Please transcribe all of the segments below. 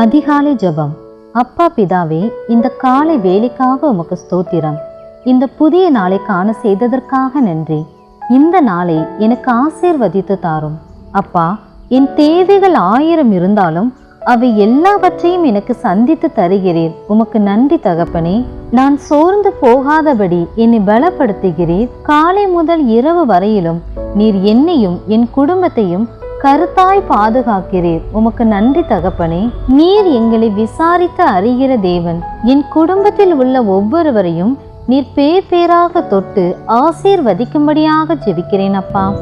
அதிகாலை ஜெபம். அப்பா பிதாவே இந்த காலை வேலைக்காக உமக்கு ஸ்தோத்திரம். இந்த புதிய நாளை காண செய்ததற்காக நன்றி. இந்த நாளை எனக்கு ஆசீர்வதித்து தாரும். அப்பா என் தேவைகள் ஆயிரம் இருந்தாலும் அவை எல்லாவற்றையும் எனக்கு சந்தித்து தருகிறீர். உமக்கு நன்றி தகப்பனே. நான் சோர்ந்து போகாதபடி என்னை பலப்படுத்துகிறீர். காலை முதல் இரவு வரையிலும் நீர் என்னையும் என் குடும்பத்தையும் கருத்தாய் பாதுகாக்கிறீர். உமக்கு நன்றி தகப்பனே. நீர் எங்களை விசாரித்து அறிகிற தேவன். என் குடும்பத்தில் உள்ள ஒவ்வொருவரையும் நீர் பேர் பேராக தொட்டு ஆசீர்வதிக்கும்படியாக ஜெபிக்கிறேன் அப்பா.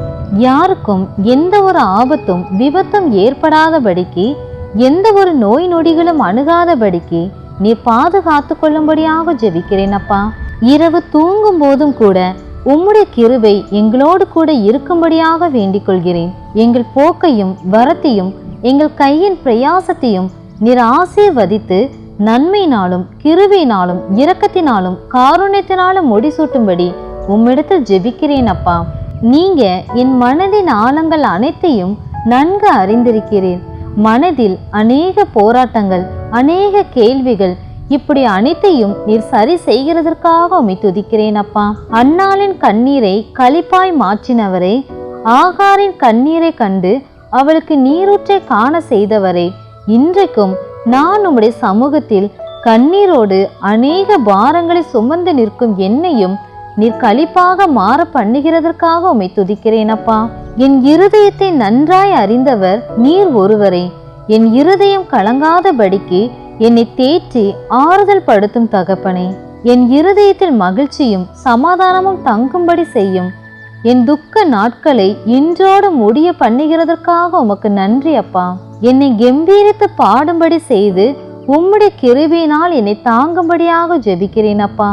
யாருக்கும் எந்த ஒரு ஆபத்தும் விபத்தும் ஏற்படாதபடிக்கு எந்த ஒரு நோய் நொடிகளும் அணுகாதபடிக்கு நீர் பாதுகாத்து கொள்ளும்படியாக ஜெபிக்கிறேன் அப்பா. இரவு தூங்கும் போதும் கூட உம்முடைய கிருவை எங்களோடு கூட இருக்கும்படியாக வேண்டிக் கொள்கிறேன். எங்கள் போக்கையும் வரத்தையும் எங்கள் கையின் பிரயாசத்தையும் நீர் ஆசீர்வதித்து நன்மையினாலும் கிருபையினாலும் இரக்கத்தினாலும் காருண்யத்தினாலும் முடிசூட்டும்படி உம்மிடத்தில் ஜெபிக்கிறேன் அப்பா. நீங்க என் மனதின் ஆழங்கள் அனைத்தையும் நன்கு அறிந்திருக்கிறேன் மனதில் அநேக போராட்டங்கள் அநேக கேள்விகள் இப்படி அனைத்தையும் நீர் சரி செய்கிறதற்காக உமை துதிக்கிறேன் அப்பா. அன்னாளின் கண்ணீரை களிப்பாய் மாற்றினவரே ஆகாரின் கண்ணீரை கண்டு அவளுக்கு நீரூற்றை காண செய்தவரே இன்றைக்கும் நான் உம்முடைய சமூகத்தில் கண்ணீரோடு அநேக பாரங்களை சுமந்து நிற்கும் என்னையும் நீர் கழிப்பாக மாற பண்ணுகிறதற்காக உம்மை துதிக்கிறேன் அப்பா. என் இருதயத்தை நன்றாய் அறிந்தவர் நீர் ஒருவரே. என் இருதயம் கலங்காதபடிக்கு என்னை தேற்றி ஆறுதல் படுத்தும் தகப்பனே என் இருதயத்தில் மகிழ்ச்சியும் சமாதானமும் தங்கும்படி செய்யும். என் துக்க நாட்களை இன்றோடு முடிய பண்ணுகிறதற்காக உமக்கு நன்றி அப்பா. என்னை கம்பீரித்து பாடும்படி செய்து உம்முடைய கிருவியினால் என்னை தாங்கும்படியாக ஜெபிக்கிறேன் அப்பா.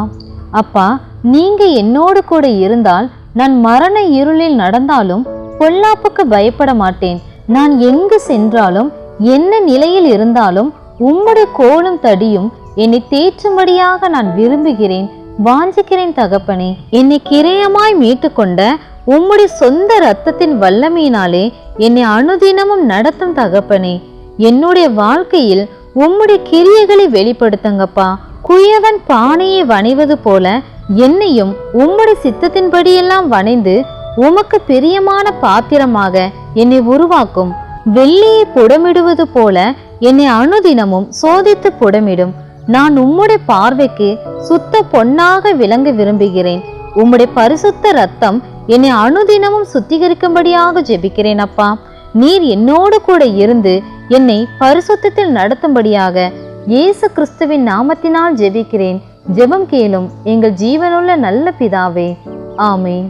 அப்பா நீங்க என்னோடு கூட இருந்தால் நான் மரண இருளில் நடந்தாலும் பொல்லாப்புக்கு பயப்பட மாட்டேன். நான் எங்கு சென்றாலும் என்ன நிலையில் இருந்தாலும் உம்முடைய கோலும் தடியும் என்னை தேற்றும்படியாக நான் விரும்புகிறேன். வாஞ்சிக்கிறேன் தகப்பனே என்னை கிரயமாய் மீட்டுக்கொண்ட உம்முடைய சொந்த இரத்தத்தின் வல்லமையினாலே என்னை அனுதினமும் நடத்தும் தகப்பனே. என்னுடைய வாழ்க்கையில் உம்முடைய கிரியைகளை வெளிப்படுத்துங்கப்பா. குயவன் பானையை வணைவது போல என்னையும் உம்முடைய சித்தத்தின்படியெல்லாம் வணைந்து உமக்கு பிரியமான பாத்திரமாக என்னை உருவாக்கும். வெள்ளியை புடமிடுவது போல என்னை அனுதினமும் சோதித்து புடமிடும். நான் உம்முடைய பார்வைக்கு சுத்த பொன்னாக விளங்க விரும்புகிறேன். உம்முடைய பரிசுத்த ரத்தம் என்னை அனுதினமும் சுத்திகரிக்கும்படியாக ஜெபிக்கிறேன் அப்பா. நீர் என்னோடு கூட இருந்து என்னை பரிசுத்தத்தில் நடத்தும்படியாக இயேசு கிறிஸ்துவின் நாமத்தினால் ஜெபிக்கிறேன். ஜெபம் கேளும் எங்கள் ஜீவனுள்ள நல்ல பிதாவே. ஆமேன்.